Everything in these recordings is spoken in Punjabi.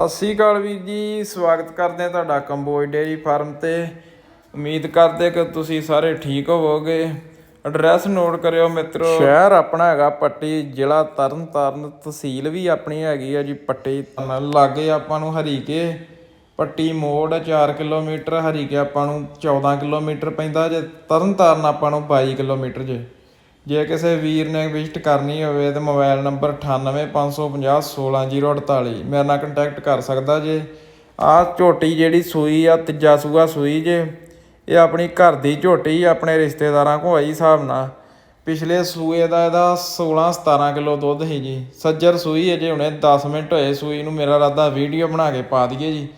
ਸਤਿ ਸ਼੍ਰੀ ਅਕਾਲ ਵੀਰ ਜੀ, ਸਵਾਗਤ ਕਰਦੇ ਹਾਂ ਤੁਹਾਡਾ ਕੰਬੋਜ ਡੇਅਰੀ ਫਾਰਮ ਤੇ। ਉਮੀਦ ਕਰਦੇ ਕਿ ਤੁਸੀਂ ਸਾਰੇ ਠੀਕ ਹੋਵੋਗੇ। ਐਡਰੈਸ ਨੋਟ ਕਰਿਓ ਮਿੱਤਰੋ। ਸ਼ਹਿਰ ਆਪਣਾ ਹੈਗਾ ਪੱਟੀ, ਜ਼ਿਲ੍ਹਾ ਤਰਨਤਾਰਨ, ਤਹਿਸੀਲ ਵੀ ਆਪਣੀ ਹੈਗੀ ਆ ਜੀ ਪੱਟੀ ਲਾਗੇ ਆਪਾਂ ਨੂੰ ਹਰੀਕੇ, ਪੱਟੀ ਮੋੜ 4 ਕਿਲੋਮੀਟਰ, ਹਰੀਕੇ ਆਪਾਂ ਨੂੰ 14 ਕਿਲੋਮੀਟਰ ਪੈਂਦਾ ਜੇ। ਤਰਨਤਾਰਨ ਆਪਾਂ ਨੂੰ 22 ਕਿਲੋਮੀਟਰ ਜੇ। ਜੇ ਕਿਸੇ ਵੀਰ ਨੇ ਵਿਜ਼ਿਟ ਕਰਨੀ ਹੋਵੇ ਤਾਂ ਮੋਬਾਈਲ ਨੰਬਰ 9855016048 ਮੇਰੇ ਨਾਲ ਕੰਟੈਕਟ ਕਰ ਸਕਦਾ ਜੇ। ਆਹ ਝੋਟੀ ਜਿਹੜੀ ਸੂਈ ਆ, ਤੀਜਾ ਸੂਆ ਸੂਈ ਜੇ। ਇਹ ਆਪਣੀ ਘਰ ਦੀ ਝੋਟੀ, ਆਪਣੇ ਰਿਸ਼ਤੇਦਾਰਾਂ ਕੋ ਆਈ ਹਿਸਾਬ ਨਾਲ। ਪਿਛਲੇ ਸੂਏ ਦਾ ਇਹਦਾ 16 17 ਕਿਲੋ ਦੁੱਧ ਸੀ ਜੀ। ਸੱਜਰ ਸੂਈ ਹੈ ਜੇ, ਹੁਣੇ 10 ਮਿੰਟ ਹੋਏ ਸੂਈ ਨੂੰ। ਮੇਰਾ ਰਾਦਾ ਵੀਡੀਓ ਬਣਾ ਕੇ ਪਾ ਦਈਏ ਜੀ।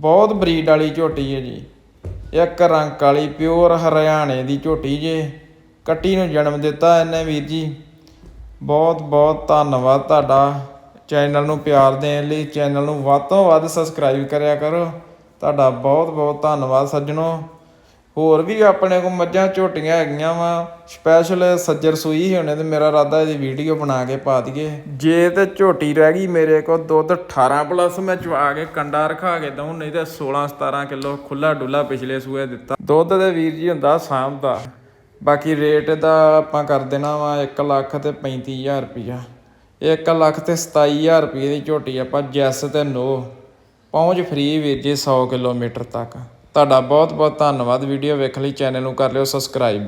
ਬਹੁਤ ਬਰੀਡ ਵਾਲੀ ਝੋਟੀ ਹੈ ਜੀ। ਇੱਕ ਰੰਗ ਵਾਲੀ ਪਿਓਰ ਹਰਿਆਣੇ ਦੀ ਝੋਟੀ ਜੇ। ਕੱਟੀ ਨੂੰ ਜਨਮ ਦਿੱਤਾ ਇਹਨੇ ਵੀਰ ਜੀ। ਬਹੁਤ ਬਹੁਤ ਧੰਨਵਾਦ ਤੁਹਾਡਾ। ਚੈਨਲ ਨੂੰ ਪਿਆਰ ਦੇਣ ਲਈ, ਚੈਨਲ ਨੂੰ ਵੱਧ ਤੋਂ ਵੱਧ ਸਬਸਕ੍ਰਾਈਬ ਕਰਿਆ ਕਰੋ। ਤੁਹਾਡਾ ਬਹੁਤ ਬਹੁਤ ਧੰਨਵਾਦ ਸੱਜਣੋ। ਹੋਰ ਵੀ ਆਪਣੇ ਕੋਲ ਮੱਝਾਂ ਝੋਟੀਆਂ ਹੈਗੀਆਂ ਵਾ। ਸਪੈਸ਼ਲ ਸੱਜਰ ਸੂਈ ਸੀ ਹੁਣੇ ਤੇ ਮੇਰਾ ਇਰਾਦਾ ਇਹਦੀ ਵੀਡੀਓ ਬਣਾ ਕੇ ਪਾ ਦਈਏ। ਜੇ ਤੇ ਝੋਟੀ ਰਹਿ ਗਈ ਮੇਰੇ ਕੋਲ ਦੁੱਧ 18 ਪਲੱਸ ਮੈਂ ਚਵਾ ਕੇ ਕੰਡਾ ਰਖਾ ਕੇ ਦਊਂ, ਨਹੀਂ ਤੇ 16 17 ਕਿਲੋ ਖੁੱਲਾ ਡੁੱਲਾ ਪਿਛਲੇ ਸੂਏ ਦਿੱਤਾ। ਦੁੱਧ ਦੇ ਵੀਰ ਜੀ ਹੁੰਦਾ ਸਾਂਭ ਦਾ ਬਾਕੀ ਰੇਟ ਦਾ ਆਪਾਂ ਕਰ ਦੇਣਾ ਵਾ 1 ਲੱਖ ਤੇ 35000 ਰੁਪਇਆ 1 ਲੱਖ ਤੇ 27000 ਰੁਪਏ ਦੀ ਝੋਟੀ ਆਪਾਂ ਜੈਸ ਤੇ ਨੋ। ਪਹੁੰਚ ਫ੍ਰੀ ਵੀਰ ਜੀ 100 ਕਿਲੋਮੀਟਰ ਤੱਕ। ਤੁਹਾਡਾ ਬਹੁਤ ਬਹੁਤ ਧੰਨਵਾਦ। ਵੀਡੀਓ ਵੇਖਣ ਲਈ ਚੈਨਲ ਨੂੰ ਕਰ ਲਿਓ ਸਬਸਕ੍ਰਾਈਬ